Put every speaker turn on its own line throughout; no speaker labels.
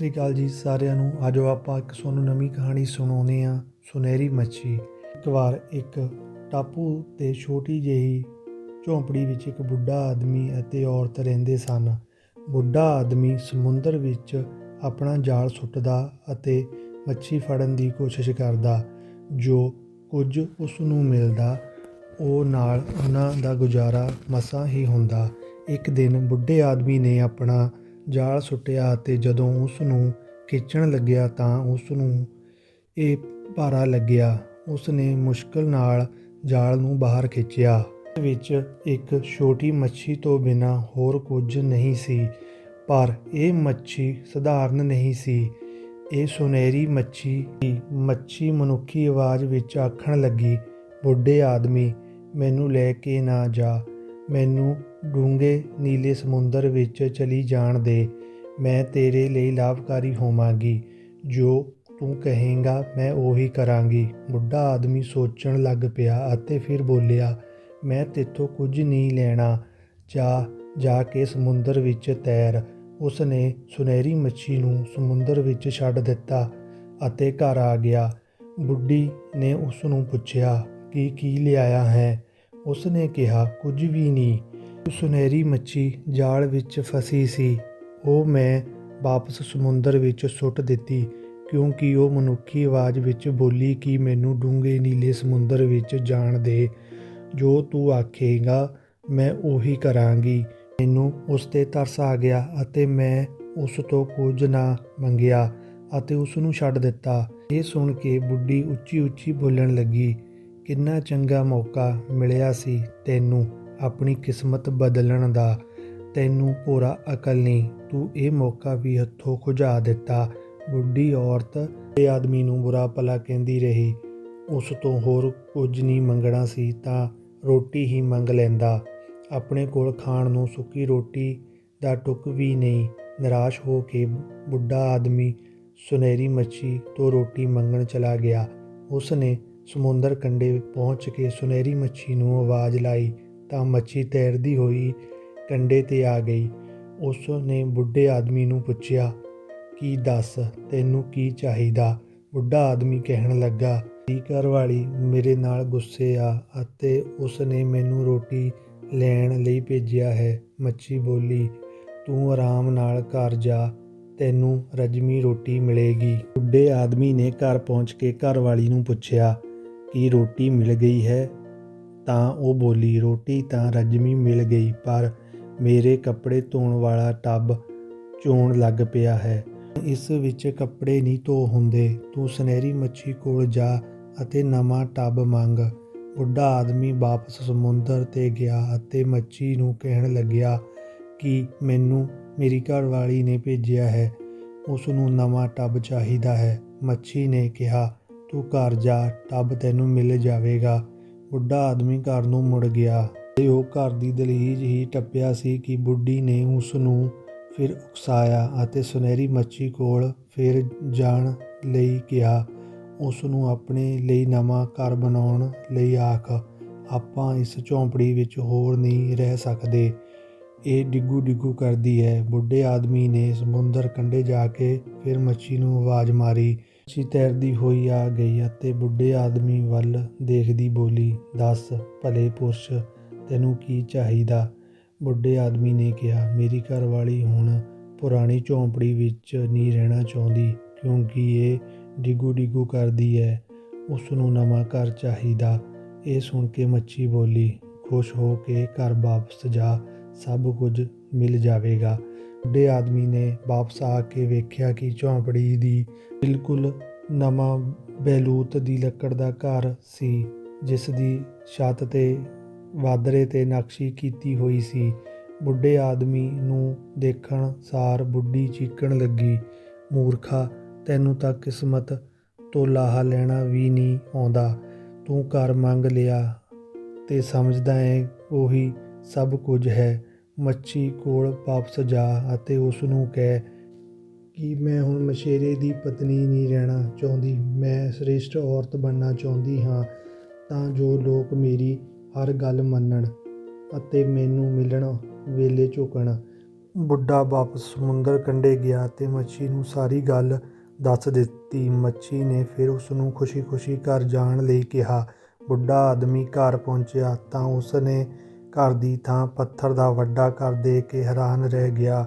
ਸ੍ਰੀ ਅਕਾਲ ਜੀ ਸਾਰਿਆਂ ਨੂੰ। ਆਜੋ ਆਪਾਂ ਇੱਕ ਤੁਹਾਨੂੰ ਨਵੀਂ ਕਹਾਣੀ ਸੁਣਾਉਂਦੇ ਆ ਸੁਨਹਿਰੀ ਮੱਛੀ। ਇੱਕ ਵਾਰ ਇੱਕ ਟਾਪੂ ਤੇ ਛੋਟੀ ਜਿਹੀ ਝੌਂਪੜੀ ਵਿੱਚ ਇੱਕ ਬੁੱਢਾ ਆਦਮੀ ਅਤੇ ਔਰਤ ਰਹਿੰਦੇ ਸਨ। ਬੁੱਢਾ ਆਦਮੀ ਸਮੁੰਦਰ ਵਿੱਚ ਆਪਣਾ ਜਾਲ ਸੁੱਟਦਾ ਅਤੇ ਮੱਛੀ ਫੜਨ ਦੀ ਕੋਸ਼ਿਸ਼ ਕਰਦਾ। ਜੋ ਕੁਝ ਉਸ ਨੂੰ ਮਿਲਦਾ, ਉਹ ਨਾਲ ਉਹਨਾਂ ਦਾ ਗੁਜ਼ਾਰਾ ਮਸਾਂ ਹੀ ਹੁੰਦਾ। ਇੱਕ ਦਿਨ ਬੁੱਢੇ ਆਦਮੀ ਨੇ ਆਪਣਾ ਜਾਲ ਸੁੱਟਿਆ ਅਤੇ ਜਦੋਂ ਉਸ ਨੂੰ ਖਿੱਚਣ ਲੱਗਿਆ ਤਾਂ ਉਸ ਨੂੰ ਇਹ ਭਾਰਾ ਲੱਗਿਆ। ਉਸ ਨੇ ਮੁਸ਼ਕਲ ਨਾਲ ਜਾਲ ਨੂੰ ਬਾਹਰ ਖਿੱਚਿਆ। ਇਸ ਵਿੱਚ ਇੱਕ ਛੋਟੀ ਮੱਛੀ ਤੋਂ ਬਿਨਾ ਹੋਰ ਕੁਝ ਨਹੀਂ ਸੀ, ਪਰ ਇਹ ਮੱਛੀ ਸਧਾਰਨ ਨਹੀਂ ਸੀ। ਇਹ ਸੁਨਹਿਰੀ ਮੱਛੀ ਮੱਛੀ ਮਨੁੱਖੀ ਆਵਾਜ਼ ਵਿੱਚ ਆਖਣ ਲੱਗੀ, ਬੁੱਢੇ ਆਦਮੀ, ਮੈਨੂੰ ਲੈ ਕੇ ਨਾ ਜਾ। ਮੈਨੂੰ ਡੂੰਘੇ ਨੀਲੇ ਸਮੁੰਦਰ ਵਿੱਚ ਚਲੀ ਜਾਣ ਦੇ, ਮੈਂ ਤੇਰੇ ਲਈ ਲਾਭਕਾਰੀ ਹੋਵਾਂਗੀ। ਜੋ ਤੂੰ ਕਹੇਂਗਾ, ਮੈਂ ਉਹੀ ਕਰਾਂਗੀ। ਬੁੱਢਾ ਆਦਮੀ ਸੋਚਣ ਲੱਗ ਪਿਆ ਅਤੇ ਫਿਰ ਬੋਲਿਆ, ਮੈਂ ਤੇਥੋਂ ਕੁਝ ਨਹੀਂ ਲੈਣਾ। ਜਾ ਜਾ ਕੇ ਸਮੁੰਦਰ ਵਿੱਚ ਤੈਰ। ਉਸ ਨੇ ਸੁਨਹਿਰੀ ਮੱਛੀ ਨੂੰ ਸਮੁੰਦਰ ਵਿੱਚ ਛੱਡ ਦਿੱਤਾ ਅਤੇ ਘਰ ਆ ਗਿਆ। ਬੁੱਢੀ ਨੇ ਉਸ ਨੂੰ ਪੁੱਛਿਆ, ਕਿ, ਕੀ ਲਿਆਇਆ ਹੈ? ਉਸ ਨੇ ਕਿਹਾ, ਕੁਝ ਵੀ ਨਹੀਂ। ਸੁਨਹਿਰੀ ਮੱਛੀ ਜਾਲ ਵਿੱਚ ਫਸੀ ਸੀ। ਉਹ ਮੈਂ ਵਾਪਸ ਸਮੁੰਦਰ ਵਿੱਚ ਸੁੱਟ ਦਿੱਤੀ, ਕਿਉਂਕਿ ਉਹ ਮਨੁੱਖੀ ਆਵਾਜ਼ ਵਿੱਚ ਬੋਲੀ ਕਿ ਮੈਨੂੰ ਡੂੰਘੇ ਨੀਲੇ ਸਮੁੰਦਰ ਵਿੱਚ ਜਾਣ ਦੇ। ਜੋ ਤੂੰ ਆਖੇਗਾ, ਮੈਂ ਉਹੀ ਕਰਾਂਗੀ। ਮੈਨੂੰ ਉਸ ਤੇ ਤਰਸ ਆ ਗਿਆ ਅਤੇ ਮੈਂ ਉਸ ਤੋਂ ਕੁਝ ਨਾ ਮੰਗਿਆ ਅਤੇ ਉਸ ਨੂੰ ਛੱਡ ਦਿੱਤਾ। ਇਹ ਸੁਣ ਕੇ ਬੁੱਢੀ ਉੱਚੀ ਉੱਚੀ ਬੋਲਣ ਲੱਗੀ, ਕਿੰਨਾ ਚੰਗਾ ਮੌਕਾ ਮਿਲਿਆ ਸੀ ਤੈਨੂੰ। ਆਪਣੀ ਕਿਸਮਤ ਬਦਲਣ ਦਾ। ਤੈਨੂੰ ਪੂਰਾ ਅਕਲ ਨਹੀਂ, ਤੂੰ ਇਹ ਮੌਕਾ ਵੀ ਹੱਥੋਂ ਖੁਜਾ ਦਿੱਤਾ। ਬੁੱਢੀ ਔਰਤ ਇਹ ਆਦਮੀ ਨੂੰ ਬੁਰਾ ਭਲਾ ਕਹਿੰਦੀ ਰਹੀ। ਉਸ ਤੋਂ ਹੋਰ ਕੁਝ ਨਹੀਂ ਮੰਗਣਾ ਸੀ, ਤਾਂ ਰੋਟੀ ਹੀ ਮੰਗ ਲੈਂਦਾ। ਆਪਣੇ ਕੋਲ ਖਾਣ ਨੂੰ ਸੁੱਕੀ ਰੋਟੀ ਦਾ ਟੁੱਕ ਵੀ ਨਹੀਂ। ਨਿਰਾਸ਼ ਹੋ ਕੇ ਬੁੱਢਾ ਆਦਮੀ ਸੁਨਹਿਰੀ ਮੱਛੀ ਤੋਂ ਰੋਟੀ ਮੰਗਣ ਚਲਾ ਗਿਆ। ਉਸ ਨੇ ਸਮੁੰਦਰ ਕੰਢੇ ਪਹੁੰਚ ਕੇ ਸੁਨਹਿਰੀ ਮੱਛੀ ਨੂੰ ਆਵਾਜ਼ ਲਾਈ ਤਾਂ ਮੱਛੀ ਤੈਰਦੀ ਹੋਈ ਕੰਢੇ ਤੇ ਆ ਗਈ। ਉਸ ਨੇ ਬੁੱਢੇ ਆਦਮੀ ਨੂੰ ਪੁੱਛਿਆ, ਕੀ ਦੱਸ, ਤੈਨੂੰ ਕੀ ਚਾਹੀਦਾ? ਬੁੱਢਾ ਆਦਮੀ ਕਹਿਣ ਲੱਗਾ ਦੀ ਘਰਵਾਲੀ ਮੇਰੇ ਨਾਲ ਗੁੱਸੇ ਆ ਅਤੇ ਉਸ ਨੇ ਮੈਨੂੰ ਰੋਟੀ ਲੈਣ ਲਈ ਭੇਜਿਆ ਹੈ। ਮੱਛੀ ਬੋਲੀ, ਤੂੰ ਆਰਾਮ ਨਾਲ ਘਰ ਜਾ, ਤੈਨੂੰ ਰਜਮੀ ਰੋਟੀ ਮਿਲੇਗੀ। ਬੁੱਢੇ ਆਦਮੀ ਨੇ ਘਰ ਪਹੁੰਚ ਕੇ ਘਰਵਾਲੀ ਨੂੰ ਪੁੱਛਿਆ, ਕੀ ਰੋਟੀ ਮਿਲ ਗਈ ਹੈ? ਤਾਂ ਉਹ ਬੋਲੀ, ਰੋਟੀ ਤਾਂ ਰਜਮੀ ਮਿਲ ਗਈ, ਪਰ ਮੇਰੇ ਕੱਪੜੇ ਧੋਣ ਵਾਲਾ ਟੱਬ ਚੋਣ ਲੱਗ ਪਿਆ ਹੈ। ਇਸ ਵਿੱਚ ਕੱਪੜੇ ਨਹੀਂ ਧੋ ਹੁੰਦੇ। ਤੂੰ ਸੁਨਹਿਰੀ ਮੱਛੀ ਕੋਲ ਜਾ ਅਤੇ ਨਵਾਂ ਟੱਬ ਮੰਗ। ਬੁੱਢਾ ਆਦਮੀ ਵਾਪਸ ਸਮੁੰਦਰ ਤੇ ਗਿਆ ਅਤੇ ਮੱਛੀ ਨੂੰ ਕਹਿਣ ਲੱਗਿਆ ਕਿ ਮੈਨੂੰ ਮੇਰੀ ਘਰਵਾਲੀ ਨੇ ਭੇਜਿਆ ਹੈ। ਉਸ ਨੂੰ ਨਵਾਂ ਟੱਬ ਚਾਹੀਦਾ ਹੈ। ਮੱਛੀ ਨੇ ਕਿਹਾ, ਤੂੰ ਘਰ ਜਾ, ਟੱਬ ਤੈਨੂੰ ਮਿਲ ਜਾਵੇਗਾ। ਬੁੱਢਾ ਆਦਮੀ ਘਰ ਨੂੰ ਮੁੜ ਗਿਆ ਤੇ ਉਹ ਘਰ ਦੀ ਦਲੀਜ ਹੀ ਟੱਪਿਆ ਸੀ ਕਿ ਬੁੱਢੀ ਨੇ ਉਸ ਨੂੰ ਫਿਰ ਉਕਸਾਇਆ ਅਤੇ ਸੁਨਹਿਰੀ ਮੱਛੀ ਕੋਲ ਫਿਰ ਜਾਣ ਲਈ ਕਿਹਾ ਉਸ ਨੂੰ ਆਪਣੇ ਲਈ ਨਵਾਂ ਘਰ ਬਣਾਉਣ ਲਈ ਆਖ, ਆਪਾਂ ਇਸ ਝੌਂਪੜੀ ਵਿੱਚ ਹੋਰ ਨਹੀਂ ਰਹਿ ਸਕਦੇ। ਇਹ ਡਿੱਗੂ ਡਿੱਗੂ ਕਰਦੀ ਹੈ। ਬੁੱਢੇ ਆਦਮੀ ਨੇ ਸਮੁੰਦਰ ਕੰਢੇ ਜਾ ਕੇ ਫਿਰ ਮੱਛੀ ਨੂੰ ਆਵਾਜ਼ ਮਾਰੀ। ਮੱਛੀ ਤੈਰਦੀ ਹੋਈ ਆ ਗਈ ਅਤੇ ਬੁੱਢੇ ਆਦਮੀ ਵੱਲ ਦੇਖਦੀ ਬੋਲੀ, ਦੱਸ ਭਲੇ ਪੁਰਸ਼, ਤੈਨੂੰ ਕੀ ਚਾਹੀਦਾ? ਬੁੱਢੇ ਆਦਮੀ ਨੇ ਕਿਹਾ, ਮੇਰੀ ਘਰਵਾਲੀ ਹੁਣ ਪੁਰਾਣੀ ਝੌਂਪੜੀ ਵਿੱਚ ਨਹੀਂ ਰਹਿਣਾ ਚਾਹੁੰਦੀ, ਕਿਉਂਕਿ ਇਹ ਡਿੱਗੂ ਡਿੱਗੂ ਕਰਦੀ ਹੈ। ਉਸ ਨੂੰ ਨਵਾਂ ਘਰ ਚਾਹੀਦਾ। ਇਹ ਸੁਣ ਕੇ ਮੱਛੀ ਬੋਲੀ, ਖੁਸ਼ ਹੋ ਕੇ ਘਰ ਵਾਪਸ ਜਾ, ਸਭ ਕੁਝ ਮਿਲ ਜਾਵੇਗਾ। ਬੁੱਢੇ ਆਦਮੀ ਨੇ ਵਾਪਸ ਆ ਕੇ ਵੇਖਿਆ ਕਿ ਝੌਂਪੜੀ ਦੀ ਬਿਲਕੁਲ ਨਵਾਂ ਬੈਲੂਤ ਦੀ ਲੱਕੜ ਦਾ ਘਰ ਸੀ, ਜਿਸ ਦੀ ਛੱਤ ਤੇ ਵਾਦਰੇ ਤੇ ਨਕਸ਼ੀ ਕੀਤੀ ਹੋਈ ਸੀ। ਬੁੱਢੇ ਆਦਮੀ ਨੂੰ ਦੇਖਣ ਸਾਰ ਬੁੱਢੀ ਚੀਕਣ ਲੱਗੀ। ਮੂਰਖਾ, ਤੈਨੂੰ ਤਾਂ ਕਿਸਮਤ ਤੋਂ ਲਾਹਾ ਲੈਣਾ ਵੀ ਨਹੀਂ ਆਉਂਦਾ। ਤੂੰ ਘਰ ਮੰਗ ਲਿਆ ਤੇ ਸਮਝਦਾ ਹੈ, ਉਹੀ ਸਭ ਕੁਝ ਹੈ। ਮੱਛੀ ਕੋਲ ਵਾਪਸ ਜਾ ਅਤੇ ਉਸ ਨੂੰ ਕਹਿ ਕਿ ਮੈਂ ਹੁਣ ਮਛੇਰੇ ਦੀ ਪਤਨੀ ਨਹੀਂ ਰਹਿਣਾ ਚਾਹੁੰਦੀ। ਮੈਂ ਸ੍ਰੇਸ਼ਟ ਔਰਤ ਬਣਨਾ ਚਾਹੁੰਦੀ ਹਾਂ ਤਾਂ ਜੋ ਲੋਕ ਮੇਰੀ ਹਰ ਗੱਲ ਮੰਨਣ ਅਤੇ ਮੈਨੂੰ ਮਿਲਣ ਵੇਲੇ ਝੁਕਣ। ਬੁੱਢਾ ਵਾਪਸ ਸਮੁੰਦਰ ਕੰਢੇ ਗਿਆ ਤੇ ਮੱਛੀ ਨੂੰ ਸਾਰੀ ਗੱਲ ਦੱਸ ਦਿੱਤੀ। ਮੱਛੀ ਨੇ ਫਿਰ ਉਸ ਨੂੰ ਖੁਸ਼ੀ-ਖੁਸ਼ੀ ਘਰ ਜਾਣ ਲਈ ਕਿਹਾ। ਬੁੱਢਾ ਆਦਮੀ ਘਰ ਪਹੁੰਚਿਆ ਤਾਂ ਉਸ ਨੇ ਘਰ ਦੀ ਥਾਂ ਪੱਥਰ ਦਾ ਵੱਡਾ ਘਰ ਦੇ ਕੇ ਹੈਰਾਨ ਰਹਿ ਗਿਆ।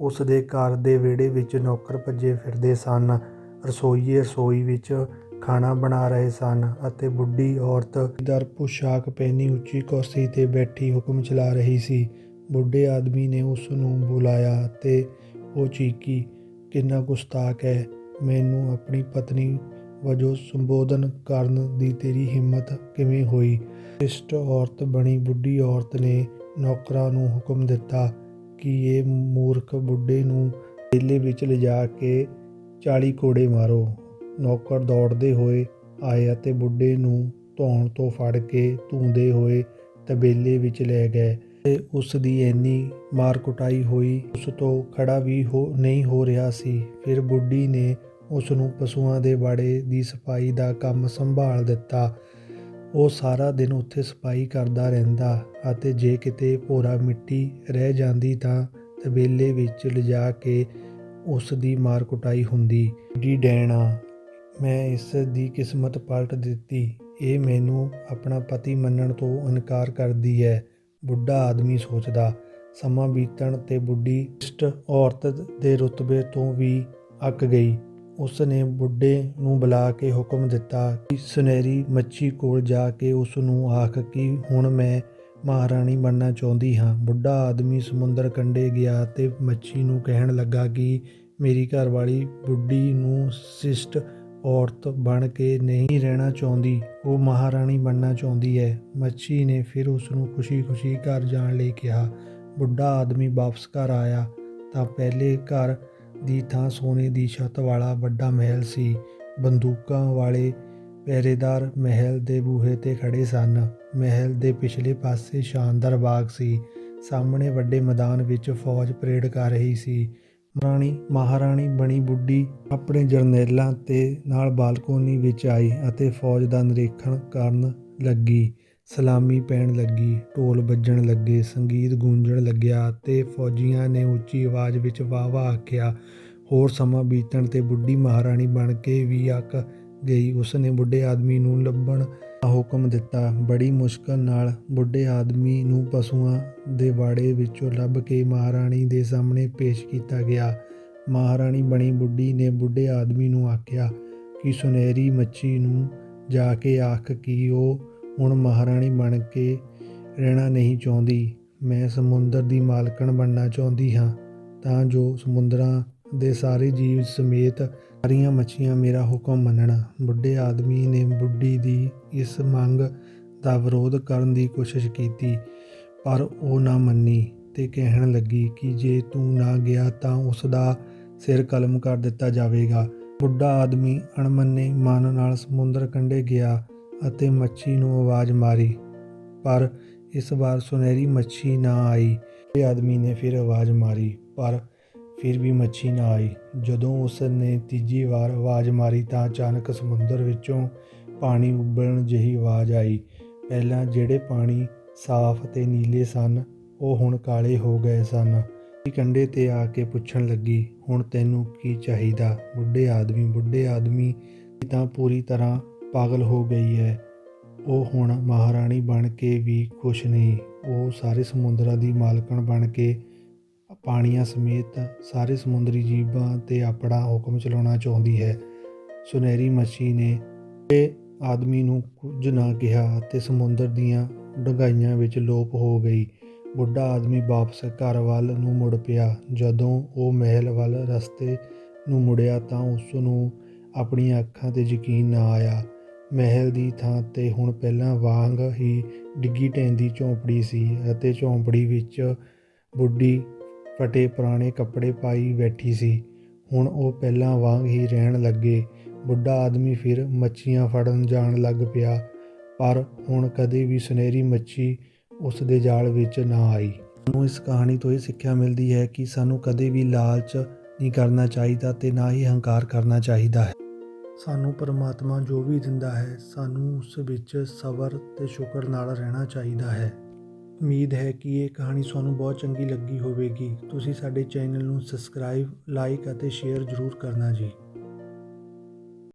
ਉਸ ਦੇ ਘਰ ਦੇ ਵਿਹੜੇ ਵਿੱਚ ਨੌਕਰ ਭੱਜੇ ਫਿਰਦੇ ਸਨ। ਰਸੋਈਏ ਰਸੋਈ ਵਿੱਚ ਖਾਣਾ ਬਣਾ ਰਹੇ ਸਨ ਅਤੇ ਬੁੱਢੀ ਔਰਤ ਦਰ ਪੁਸ਼ਾਕ ਪਹਿਨੀ ਉੱਚੀ ਕੁਰਸੀ ਤੇ ਬੈਠੀ ਹੁਕਮ ਚਲਾ ਰਹੀ ਸੀ। ਬੁੱਢੇ ਆਦਮੀ ਨੇ ਉਸ ਨੂੰ ਬੁਲਾਇਆ ਤੇ ਉਹ ਚੀਕੀ, ਕਿੰਨਾ ਗੁਸਤਾਖ ਹੈ, ਮੈਨੂੰ ਆਪਣੀ ਪਤਨੀ ਵਜੋਂ ਸੰਬੋਧਨ ਕਰਨ ਦੀ ਤੇਰੀ ਹਿੰਮਤ ਕਿਵੇਂ ਹੋਈ? ਇਸ਼ਟ ਔਰਤ ਬਣੀ ਬੁੱਢੀ ਔਰਤ ਨੇ ਨੌਕਰਾਂ ਨੂੰ ਹੁਕਮ ਦਿੱਤਾ ਕਿ ਇਹ ਮੂਰਖ ਬੁੱਢੇ ਨੂੰ ਢੇਲੇ ਵਿੱਚ ਲਿਜਾ ਕੇ 40 ਕੋੜੇ ਮਾਰੋ। ਨੌਕਰ ਦੌੜਦੇ ਹੋਏ ਆਏ ਅਤੇ ਬੁੱਢੇ ਨੂੰ ਧੌਣ ਤੋਂ ਫੜ ਕੇ ਧੂੰਦੇ ਹੋਏ ਤਬੇਲੇ ਵਿੱਚ ਲੈ ਗਏ ਤੇ ਉਸ ਦੀ ਇੰਨੀ ਮਾਰ ਕੁਟਾਈ ਹੋਈ, ਉਸ ਤੋਂ ਖੜਾ ਵੀ ਹੋ, ਨਹੀਂ ਹੋ ਰਿਹਾ ਸੀ। ਫਿਰ ਬੁੱਢੀ ਨੇ ਉਸ ਨੂੰ ਪਸ਼ੂਆਂ ਦੇ ਬਾੜੇ ਦੀ ਸਫ਼ਾਈ ਦਾ ਕੰਮ ਸੰਭਾਲ ਦਿੱਤਾ। ਉਹ ਸਾਰਾ ਦਿਨ ਉੱਥੇ ਸਫ਼ਾਈ ਕਰਦਾ ਰਹਿੰਦਾ ਅਤੇ ਜੇ ਕਿਤੇ ਭੋਰਾ ਮਿੱਟੀ ਰਹਿ ਜਾਂਦੀ ਤਾਂ ਤਬੇਲੇ ਵਿੱਚ ਲਿਜਾ ਕੇ ਉਸ ਦੀ ਮਾਰ ਕੁਟਾਈ ਹੁੰਦੀ। ਡੀ ਡੈਣਾ, ਮੈਂ ਇਸ ਦੀ ਕਿਸਮਤ ਪਲਟ ਦਿੱਤੀ। ਇਹ ਮੈਨੂੰ ਆਪਣਾ ਪਤੀ ਮੰਨਣ ਤੋਂ ਇਨਕਾਰ ਕਰਦੀ ਹੈ। ਬੁੱਢਾ ਆਦਮੀ ਸੋਚਦਾ, ਸਮਾਂ ਬੀਤਣ ਤੇ ਬੁੱਢੀ ਇਸ਼ਟ ਔਰਤ ਦੇ ਰੁਤਬੇ ਤੋਂ ਵੀ ਅੱਕ ਗਈ। ਉਸ ਨੇ ਬੁੱਢੇ ਨੂੰ ਬੁਲਾ ਕੇ ਹੁਕਮ ਦਿੱਤਾ ਕਿ ਸੁਨਹਿਰੀ ਮੱਛੀ ਕੋਲ ਜਾ ਕੇ ਉਸ ਨੂੰ ਆਖ ਕਿ ਹੁਣ ਮੈਂ ਮਹਾਰਾਣੀ ਬਣਨਾ ਚਾਹੁੰਦੀ ਹਾਂ। ਬੁੱਢਾ ਆਦਮੀ ਸਮੁੰਦਰ ਕੰਢੇ ਗਿਆ ਤੇ ਮੱਛੀ ਨੂੰ ਕਹਿਣ ਲੱਗਾ ਕਿ ਮੇਰੀ ਘਰਵਾਲੀ ਬੁੱਢੀ ਨੂੰ ਸਿਸ਼ਟ ਔਰਤ ਬਣ ਕੇ ਨਹੀਂ ਰਹਿਣਾ ਚਾਹੁੰਦੀ, ਉਹ ਮਹਾਰਾਣੀ ਬਣਨਾ ਚਾਹੁੰਦੀ ਹੈ। ਮੱਛੀ ਨੇ ਫਿਰ ਉਸ ਨੂੰ ਖੁਸ਼ੀ-ਖੁਸ਼ੀ ਘਰ ਜਾਣ ਲਈ ਕਿਹਾ। ਬੁੱਢਾ ਆਦਮੀ ਵਾਪਸ ਘਰ ਆਇਆ ਤਾਂ ਪਹਿਲੇ ਘਰ ਦੀ ਥਾਂ ਸੋਨੇ ਦੀ ਛੱਤ ਵਾਲਾ ਵੱਡਾ ਮਹਿਲ ਸੀ। ਬੰਦੂਕਾਂ ਵਾਲੇ ਪਹਿਰੇਦਾਰ ਮਹਿਲ ਦੇ ਬੂਹੇ ਤੇ ਖੜੇ ਸਨ। ਮਹਿਲ ਦੇ ਪਿਛਲੇ ਪਾਸੇ ਸ਼ਾਨਦਾਰ ਬਾਗ ਸੀ। ਸਾਹਮਣੇ ਵੱਡੇ ਮੈਦਾਨ ਵਿੱਚ ਫੌਜ ਪਰੇਡ ਕਰ ਰਹੀ ਸੀ। ਰਾਣੀ ਮਹਾਰਾਣੀ ਬਣੀ ਬੁੱਢੀ ਆਪਣੇ ਜਰਨੈਲਾਂ ਤੇ ਨਾਲ ਬਾਲਕੋਨੀ ਵਿੱਚ ਆਈ ਅਤੇ ਫੌਜ ਦਾ ਨਿਰੀਖਣ ਕਰਨ ਲੱਗੀ। ਸਲਾਮੀ ਪੈਣ ਲੱਗੀ, ਢੋਲ ਵੱਜਣ ਲੱਗੇ, ਸੰਗੀਤ ਗੂੰਜਣ ਲੱਗਿਆ ਤੇ ਫੌਜੀਆਂ ਨੇ ਉੱਚੀ ਆਵਾਜ਼ ਵਿੱਚ ਵਾਹ ਵਾਹ ਆਖਿਆ, ਹੋਰ ਸਮਾਂ ਬੀਤਣ ਤੇ ਬੁੱਢੀ ਮਹਾਰਾਣੀ ਬਣ ਕੇ ਵੀ ਆਕ ਗਈ। ਉਸ ਨੇ ਬੁੱਢੇ ਆਦਮੀ ਨੂੰ ਲੱਭਣ ਦਾ ਹੁਕਮ ਦਿੱਤਾ। ਬੜੀ ਮੁਸ਼ਕਲ ਨਾਲ ਬੁੱਢੇ ਆਦਮੀ ਨੂੰ ਪਸ਼ੂਆਂ ਦੇ ਬਾੜੇ ਵਿੱਚੋਂ ਲੱਭ ਕੇ ਮਹਾਰਾਣੀ ਦੇ ਸਾਹਮਣੇ ਪੇਸ਼ ਕੀਤਾ ਗਿਆ। ਮਹਾਰਾਣੀ ਬਣੀ ਬੁੱਢੀ ਨੇ ਬੁੱਢੇ ਆਦਮੀ ਨੂੰ ਆਖਿਆ, ਕਿ ਸੁਨਹਿਰੀ ਮੱਛੀ ਨੂੰ ਜਾ ਕੇ ਆਖ ਕਿ ਉਹ ਹੁਣ ਮਹਾਰਾਣੀ ਬਣ ਕੇ ਰਹਿਣਾ ਨਹੀਂ ਚਾਹੁੰਦੀ। ਮੈਂ ਸਮੁੰਦਰ ਦੀ ਮਾਲਕਣ ਬਣਨਾ ਚਾਹੁੰਦੀ ਹਾਂ, ਤਾਂ ਜੋ ਸਮੁੰਦਰਾਂ ਦੇ ਸਾਰੇ ਜੀਵ ਸਮੇਤ ਸਾਰੀਆਂ ਮੱਛੀਆਂ ਮੇਰਾ ਹੁਕਮ ਮੰਨਣ। ਬੁੱਢੇ ਆਦਮੀ ਨੇ ਬੁੱਢੀ ਦੀ ਇਸ ਮੰਗ ਦਾ ਵਿਰੋਧ ਕਰਨ ਦੀ ਕੋਸ਼ਿਸ਼ ਕੀਤੀ, ਪਰ ਉਹ ਨਾ ਮੰਨੀ ਤੇ ਕਹਿਣ ਲੱਗੀ ਕਿ ਜੇ ਤੂੰ ਨਾ ਗਿਆ ਤਾਂ ਉਸ ਦਾ ਸਿਰ ਕਲਮ ਕਰ ਦਿੱਤਾ ਜਾਵੇਗਾ। ਬੁੱਢਾ ਆਦਮੀ ਅਣਮੰਨੇ ਮਨ ਨਾਲ ਸਮੁੰਦਰ ਕੰਢੇ ਗਿਆ। ਅਤੇ ਮੱਛੀ ਨੂੰ ਆਵਾਜ਼ ਮਾਰੀ, ਪਰ ਇਸ ਵਾਰ ਸੁਨਹਿਰੀ ਮੱਛੀ ਨਾ ਆਈ। ਇਹ ਆਦਮੀ ਨੇ ਫਿਰ ਆਵਾਜ਼ ਮਾਰੀ, ਪਰ ਫਿਰ ਵੀ ਮੱਛੀ ਨਾ ਆਈ। ਜਦੋਂ ਉਸ ਨੇ ਤੀਜੀ ਵਾਰ ਆਵਾਜ਼ ਮਾਰੀ ਤਾਂ ਅਚਾਨਕ ਸਮੁੰਦਰ ਵਿੱਚੋਂ ਪਾਣੀ ਉੱਬਲਣ ਜਿਹੀ ਆਵਾਜ਼ ਆਈ। ਪਹਿਲਾਂ ਜਿਹੜੇ ਪਾਣੀ ਸਾਫ਼ ਤੇ ਨੀਲੇ ਸਨ, ਉਹ ਹੁਣ ਕਾਲੇ ਹੋ ਗਏ ਸਨ। ਕੰਡੇ ਤੇ ਆ ਕੇ ਪੁੱਛਣ ਲੱਗੀ, ਹੁਣ ਤੈਨੂੰ ਕੀ ਚਾਹੀਦਾ? ਬੁੱਢੇ ਆਦਮੀ ਬੁੱਢੇ ਆਦਮੀ ਤਾਂ ਪੂਰੀ ਤਰ੍ਹਾਂ ਪਾਗਲ ਹੋ ਗਈ ਹੈ। ਉਹ ਹੁਣ ਮਹਾਰਾਣੀ ਬਣ ਕੇ ਵੀ ਖੁਸ਼ ਨਹੀਂ। ਉਹ ਸਾਰੇ ਸਮੁੰਦਰਾਂ ਦੀ ਮਾਲਕਣ ਬਣ ਕੇ ਪਾਣੀਆਂ ਸਮੇਤ ਸਾਰੇ ਸਮੁੰਦਰੀ ਜੀਵਾਂ ਤੇ ਆਪਣਾ ਹੁਕਮ ਚਲਾਉਣਾ ਚਾਹੁੰਦੀ ਹੈ। ਸੁਨਹਿਰੀ ਮੱਛੀ ਨੇ ਇਹ ਆਦਮੀ ਨੂੰ ਕੁਝ ਨਾ ਕਿਹਾ ਤੇ ਸਮੁੰਦਰ ਦੀਆਂ ਡੂੰਘਾਈਆਂ ਵਿੱਚ ਲੋਪ ਹੋ ਗਈ। ਬੁੱਢਾ ਆਦਮੀ ਵਾਪਸ ਘਰ ਵੱਲ ਨੂੰ ਮੁੜ ਪਿਆ। ਜਦੋਂ ਉਹ ਮਹਿਲ ਵੱਲ ਰਸਤੇ ਨੂੰ ਮੁੜਿਆ ਤਾਂ ਉਸ ਨੂੰ ਆਪਣੀਆਂ ਅੱਖਾਂ ਤੇ ਯਕੀਨ ਨਾ ਆਇਆ। ਮਹਿਲ ਦੀ ਥਾਂ ਤੇ ਹੁਣ ਪਹਿਲਾਂ ਵਾਂਗ ਹੀ ਡਿੱਗੀ ਟੈਂਦੀ ਝੌਂਪੜੀ ਸੀ ਅਤੇ ਝੌਂਪੜੀ ਵਿੱਚ ਬੁੱਢੀ ਫਟੇ ਪੁਰਾਣੇ ਕੱਪੜੇ ਪਾਈ ਬੈਠੀ ਸੀ। ਹੁਣ ਉਹ ਪਹਿਲਾਂ ਵਾਂਗ ਹੀ ਰਹਿਣ ਲੱਗੇ। ਬੁੱਢਾ ਆਦਮੀ ਫਿਰ ਮੱਛੀਆਂ ਫੜਨ ਜਾਣ ਲੱਗ ਪਿਆ, ਪਰ ਹੁਣ ਕਦੇ ਵੀ ਸੁਨਹਿਰੀ ਮੱਛੀ ਉਸ ਦੇ ਜਾਲ ਵਿੱਚ ਨਾ ਆਈ। ਸਾਨੂੰ ਇਸ ਕਹਾਣੀ ਤੋਂ ਇਹ ਸਿੱਖਿਆ ਮਿਲਦੀ ਹੈ ਕਿ ਸਾਨੂੰ ਕਦੇ ਵੀ ਲਾਲਚ ਨਹੀਂ ਕਰਨਾ ਚਾਹੀਦਾ ਤੇ ਨਾ ਹੀ ਹੰਕਾਰ ਕਰਨਾ ਚਾਹੀਦਾ ਹੈ। ਸਾਨੂੰ ਪਰਮਾਤਮਾ ਜੋ ਵੀ ਦਿੰਦਾ ਹੈ, ਸਾਨੂੰ ਉਸ ਵਿੱਚ ਸਬਰ ਤੇ ਸ਼ੁਕਰ ਨਾਲ ਰਹਿਣਾ ਚਾਹੀਦਾ ਹੈ। ਉਮੀਦ ਹੈ ਕਿ ਇਹ ਕਹਾਣੀ ਤੁਹਾਨੂੰ ਬਹੁਤ ਚੰਗੀ ਲੱਗੀ ਹੋਵੇਗੀ। ਤੁਸੀਂ ਸਾਡੇ ਚੈਨਲ ਨੂੰ ਸਬਸਕ੍ਰਾਈਬ ਲਾਈਕ ਅਤੇ ਸ਼ੇਅਰ ਜ਼ਰੂਰ ਕਰਨਾ ਜੀ।